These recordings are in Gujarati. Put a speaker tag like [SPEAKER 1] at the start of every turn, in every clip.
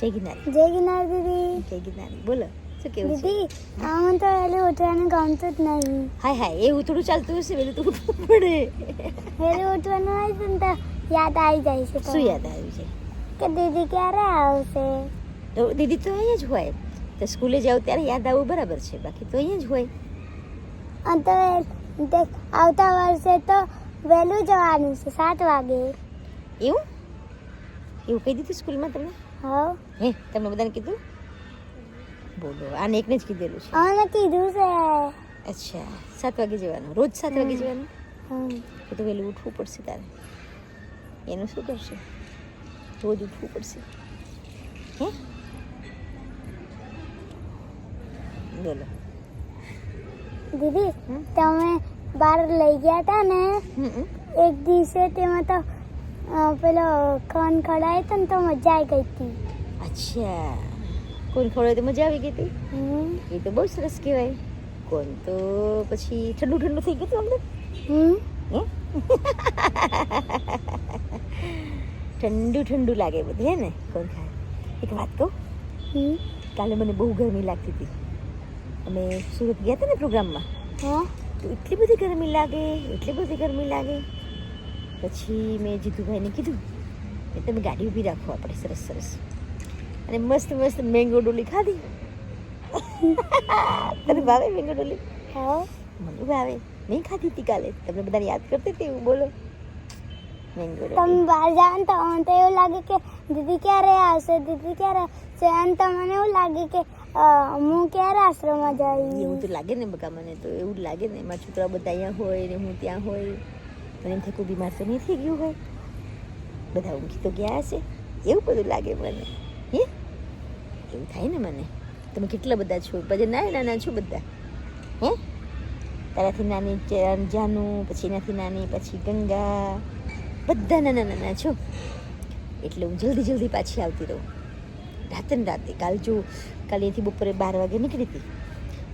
[SPEAKER 1] જય ગિરનારી
[SPEAKER 2] જય ગિરનાર દીદી.
[SPEAKER 1] જય ગિરનારી બોલો શું કેવું
[SPEAKER 2] દીદી આમાં તો એટલે ઉઠવાનું ગમતું જ નહીં.
[SPEAKER 1] હાય હાય એવું થોડું ચાલતું હશે વહેલું તું પડે.
[SPEAKER 2] એટલે ઉઠવાનું હોય ને તો યાદ આવી જાય છે
[SPEAKER 1] શું યાદ આવ્યું છે
[SPEAKER 2] કે દીદી ક્યારે આવશે?
[SPEAKER 1] તો દીદી તો અહીંયા જ હોય. તો સ્કૂલે જાવ ત્યારે યાદ આવવું બરાબર છે બાકી તો અહીંયા જ હોય.
[SPEAKER 2] અને તે આવતા વર્ષે તો વહેલું જવાનું છે સાત વાગે.
[SPEAKER 1] એવું? એવું કહી દીધું સ્કૂલમાં તમને?
[SPEAKER 2] હા?
[SPEAKER 1] હે તમને બધાને કીધું? બોલો આને એકને જ કીધેલું છે.
[SPEAKER 2] અમે કીધું છે.
[SPEAKER 1] અચ્છા સાત વાગે જવાનું. રોજ સાત વાગે જવાનું. એ તો વહેલું ઉઠવું પડશે તારે. એનું શું કરશે? રોજ ઉઠવું પડશે. હે? બોલો.
[SPEAKER 2] દીદી તમે બહાર લઈ ગયા હતા ને. એક દિવસે તેમાં તો પેલો કોણ ખડાય તો ને તો મજા આવી ગઈ હતી.
[SPEAKER 1] અચ્છા. કોણ ખોડે તો મજા આવી ગઈ હતી? એ તો બહુ સરસ કહેવાય. કોણ તો પછી ઠંડુ ઠંડુ થઈ ગયું હતું. હે? ઠંડુ ઠંડુ લાગે બધું હે ને? કોણ ખાય? એક વાત કહું. કાલે મને બહુ ગરમી લાગતી હતી. અમે સુરત ગયા હતા ને પ્રોગ્રામમાં?
[SPEAKER 2] હા.
[SPEAKER 1] તો એટલી બધી ગરમી લાગે એટલી બધી ગરમી લાગે. પછી મેં જીતુભાઈને કીધું કે તમે ગાડી ઊભી રાખો આપણે સરસ સરસ. અને મસ્ત મસ્ત મેંગો ડોલી ખાધી. તને ભાવે મેંગો ડોલી?
[SPEAKER 2] હા.
[SPEAKER 1] મને ભાવે. મેં ખાધી હતી કાલે. તમને બધાને યાદ કરતી હતી એવું? બોલો.
[SPEAKER 2] તમે બહાર જાઓ તો તો એવું લાગે કે દીદી ક્યારે આવશે દીદી ક્યારે આવશે? અને મને એવું લાગે કે હું ક્યારે આશ્રમમાં
[SPEAKER 1] એવું તો લાગે ને બકા મને તો એવું જ લાગે ને. મારા છોકરા બધા અહીંયા હોય ને હું ત્યાં હોય. મને એમ થાય કોઈ બીમાર તો નહીં થઈ ગયું હોય. બધા ઊંઘી તો ગયા હશે. એવું બધું લાગે મને. હે? એવું થાય ને મને? તમે કેટલા બધા છો? પછી નાના નાના છો બધા? હે? તારાથી નાની જાનુ પછી એનાથી નાની, પછી ગંગા. બધા નાના નાના છો. એટલે હું જલ્દી જલ્દી પાછી આવતી રહું. રાતે ને રાતે. કાલ જો, કાલે અહીંથી બપોરે બાર વાગે નીકળી હતી.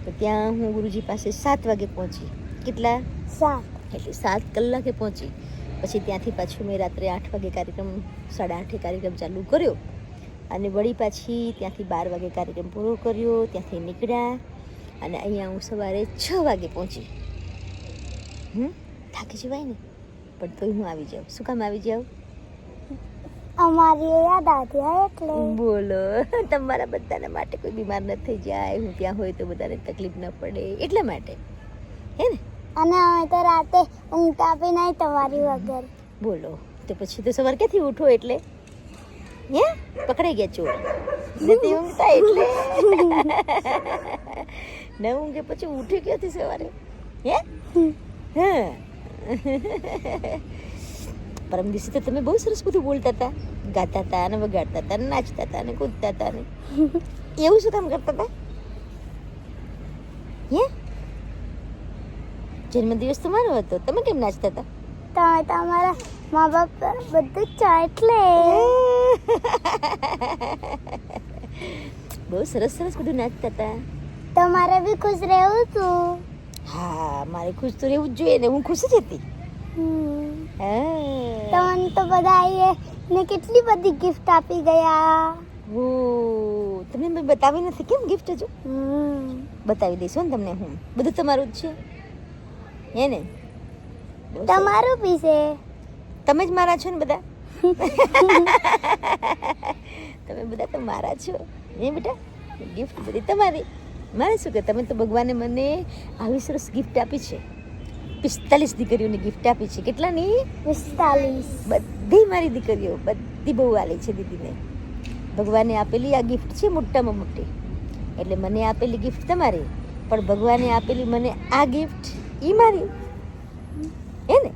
[SPEAKER 1] તો ત્યાં હું ગુરુજી પાસે સાત વાગે પહોંચી. કેટલા?
[SPEAKER 2] સાત.
[SPEAKER 1] એટલે સાત કલાકે પહોંચી. પછી ત્યાંથી પાછું મેં રાત્રે આઠ વાગે કાર્યક્રમ સાડા આઠે કાર્યક્રમ ચાલુ કર્યો. અને વળી પાછી ત્યાંથી બાર વાગે કાર્યક્રમ પૂરો કર્યો ત્યાંથી નીકળ્યા. અને અહીંયા હું સવારે છ વાગે પહોંચી. હમ? થાકી જવાય ને? પણ તોય હું આવી જાઉં. શું કામ આવી જાઉં
[SPEAKER 2] અમારી યાદ આવ્યા એટલે.
[SPEAKER 1] બોલો. તમારા બધાના માટે કોઈ બીમાર ન થઈ જાય. હું ત્યાં હોય તો બધાને તકલીફ ન પડે. એટલા માટે. હે ને?
[SPEAKER 2] અને અમે તો રાતે ઊંઘતા આપી નહીં તમારી વગર.
[SPEAKER 1] બોલો, તો પછી તો સવાર ક્યાંથી ઉઠો એટલે? હે? પકડાઈ ગયા ચોર. નથી ઊંઘતા એટલે? ન ઊંઘે પછી ઉઠે ક્યાંથી સવારે? હે? હા? પરમ દિવસે તો તમે બહુ સરસ બધું બોલતા હતા. ગાતા હતા અને વગાડતા હતા નાચતા હતા અને કૂદતા હતા ને એવું શું કામ કરતા હતા? હે? જન્મદિવસ તમારો હતો? તમે કેમ નાચતા હતા?
[SPEAKER 2] તમે તમારા મા બાપ બધું જ એટલે
[SPEAKER 1] બહુ સરસ સરસ બધું નાચતા હતા.
[SPEAKER 2] તમારે બી ખુશ રહેવું તું.
[SPEAKER 1] હા મારે ખુશ તો રહેવું જ જોઈએ ને હું ખુશ જ હતી.
[SPEAKER 2] તમને તો બધા ને કેટલી બધી ગિફ્ટ આપી ગયા.
[SPEAKER 1] ઓ તમને મેં બતાવી નથી કેમ ગિફ્ટ હજુ. બતાવી દઈશું ને તમને હું. બધું તમારું જ છે. હે ને?
[SPEAKER 2] તમારું બી છે.
[SPEAKER 1] તમે જ મારા છો ને બધા? તમે બધા તો મારા છો. હે બેટા? ગિફ્ટ બધી તમારી. મારે શું કે તમે તો ભગવાને મને આવી સરસ ગિફ્ટ આપી છે. પિસ્તાલીસ દીકરીઓને ગિફ્ટ આપી છે. કેટલાની?
[SPEAKER 2] પિસ્તાલીસ.
[SPEAKER 1] બધી મારી દીકરીઓ બધી બહુ વાલી છે દીદીને. ભગવાને આપેલી આ ગિફ્ટ છે મોટામાં મોટી. એટલે મને આપેલી ગિફ્ટ તમારી પણ ભગવાને આપેલી મને આ ગિફ્ટ એ મારી હે ને